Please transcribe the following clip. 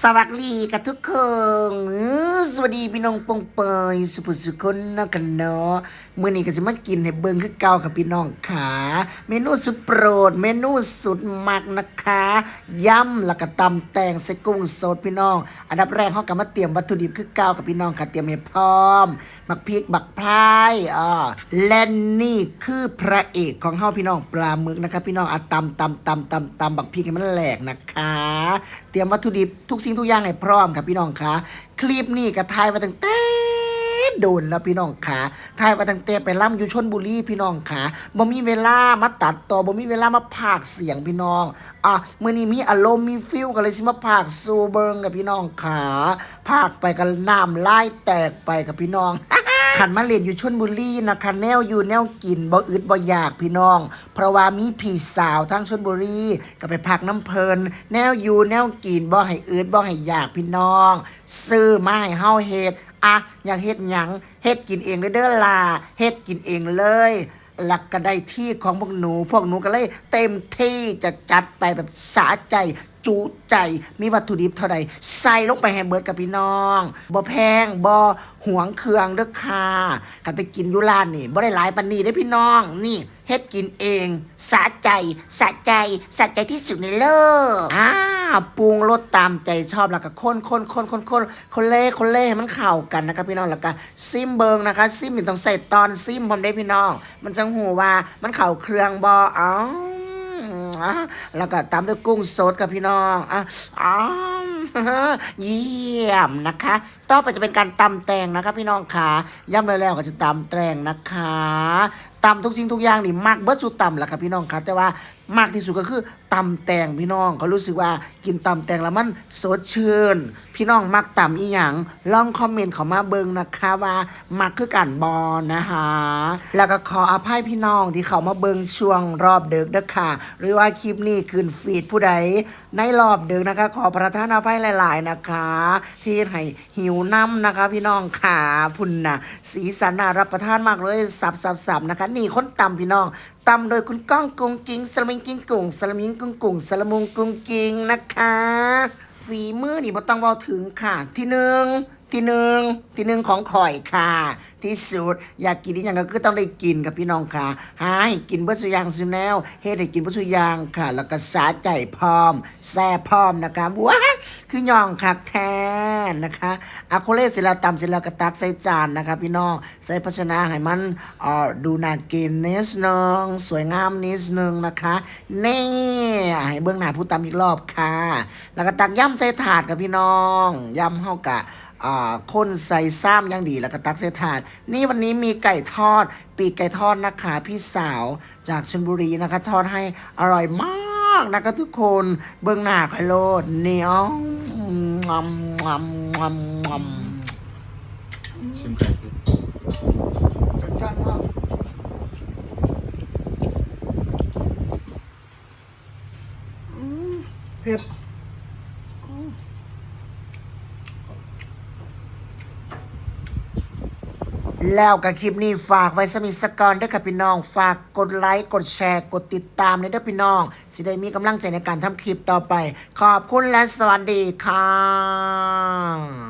สวัสดีกับทุกคนสวัสดีพี่น้องปองเปยสุภสุคนนะกันเนาะมื้อนี้ก็จะมากินให้เบิ่งคือเก่ากับพี่น้องขาเมนูสุดโปรด เมนูสุดมักนะคะยำแล้วก็ตำแตงใส่กุ้งสดพี่น้อง อันดับแรกเฮาก็มาเตรียมวัตถุดิบคือเก่ากับพี่น้องค่ะเตรียมให้พร้อมมักพริกบักพรายอ่าและนี่คือพระเอกของเฮาพี่น้องปลาหมึกนะคะพี่น้องอะตำตำตำตำตำบักพริกให้มันแหลกนะคะ เตรียมวัตถุดิบทุกสิ่งทุกอย่างให้พร้อมครับพี่น้องคะคลิปนี้ก็ถ่ายมาตั้งแต่โดนแล้วพี่น้องขาถ่ายมาตั้งแต่ไปล่ำอยู่ชนบุรีพี่น้องขาบ่มีเวลามาตัดต่อบ่มีเวลามาพากเสียงพี่น้อง อะมื้อนี้มีอารมณ์มีฟิลกันเลยสิมาพากซูเบิงกับพี่น้องขาพากไปกันน้ำไล่แตกไปกับพี่น้อง ขันมาเรียนอยู่ชนบุรีนะคะแนวอยู่แนวกินบ่อึดบ่อยากพี่น้อง เพราะว่ามีผีสาวทั้งชนบุรีก็ไปพักน้ำเพลิน แนวอยู่แนวกินบ่ให้อึดบ่ให้อยากพี่น้อง ซื้อมาให้เฮาเฮ็ดอะอยากเฮ็ดหยังเฮ็ดกินเองเลยเด้อล่ะเฮ็ดกินเองเลย หลักก็ได้ที่ของพวกหนู พวกหนูก็เลยเต็มที่จะจัดไปแบบสาใจจุใจ มีวัตถุดิบเท่าใดใส่ลงไปให้เบิดกับพี่น้องบ่แพงบ่หวงเครื่องเด้อค่ะกันไปกินอยุร้านนี่บ่ได้หลายปานนี้ได้อพี่น้อง นี่เฮ็ดกินเองสะใจสะใจสะใจที่สุดในโลกอ่า ปรุงรสตามใจชอบแล้วก็คนคนคนคนคนคนเล่คนเล่ให้มันเข้ากันนะครับพี่น้องแล้วก็ซิมเบิงนะคะ ซิมนี่ต้องใส่ตอนซิมพร้อมได้พี่น้อง มันจังหูว่ามันเข้าเครื่องบ่เอ้าอะแล้วก็ตามด้วยกุ้งสดกับพี่น้องอะอ้าวเยี่ยมนะคะ ต่อไปจะเป็นการตำแตงนะคะพี่น้องขาย่ำแล้วก็จะตำแตงนะคะ ตำทุกสิ่งทุกอย่างนี่มักเบิดสุดตำแหละค่ะพี่น้องคะแต่ว่ามากที่สุดก็คือตำแตงพี่น้องเขารู้สึกว่ากินตำแตงแล้วมันสดชื่นพี่น้องมักตำอีหยังลองคอมเมนต์เขามาเบิงนะคะว่ามักคือกันบอลนะคะแล้วก็ขออภัยพี่น้องที่เขามาเบิงช่วงรอบเดึกเด้อค่ะหรือว่าคลิปนี้คืนฟีดผู้ใดในรอบเดึกนะคะ ขอประทานอภัยหลาย ๆนะคะ ที่ให้หิวน้ำนะคะ พี่น้องขาพุ่นนะสีสันน่ารับประทานมากเลยสับสับสับนะคะนี่คนตำพี่น้องตำโดยคุณก้องกุ้งกิงสลมิงกิงกุ้งสลมิงกุ้งกุ้งสลมุงกุ้งกิงนะคะ ฝีมือนี่บ่ต้องเว้าถึงค่ะที่หนึ่ง ที่หนึ่งที่หนึ่งของข่อยค่ะ ที่สุดอยากกินอีหยังก็คือต้องได้กินกับพี่น้องค่ะหาให้กินเบิดสุยางสุแนวเฮ็ดให้กินเบิดสุยางค่ะ แล้วก็สาใจพร้อมแซ่พร้อมนะคะว้าคือย่องคักแท้นะคะอะโคเลเสร็จแล้วตำเสร็จแล้วก็ตักใส่จานนะคะพี่น้องใส่ภาชนะให้มันเอ่อดูน่ากินนิดนึงสวยงามนิดนึงนะคะนี่ให้เบื้องหน้าผู้ตำอีกรอบค่ะ แล้วก็ตักย่ำใส่ถาดกับพี่น้องย่ำเฮากะ คนใส่ซ้ำอยังดีแล้วก็ตักใส่ถาดนี่วันนี้มีไก่ทอด ปีกไก่ทอดนะคะพี่สาวจากชลบุรีนะคะ ทอดให้อร่อยมากนะคะทุกคนเบื้องหน้าไคโลดเหนียวงำงำงำงชิมไก่สิำเผ็ด แล้วกับคลิปนี้ฝากไว้สมิสกอนด้วยค่ะพี่น้อง ฝากกดไลค์กดแชร์กดติดตามเลยด้วยพี่น้อง สิได้มีกำลังใจในการทำคลิปต่อไป ขอบคุณและสวัสดีค่ะ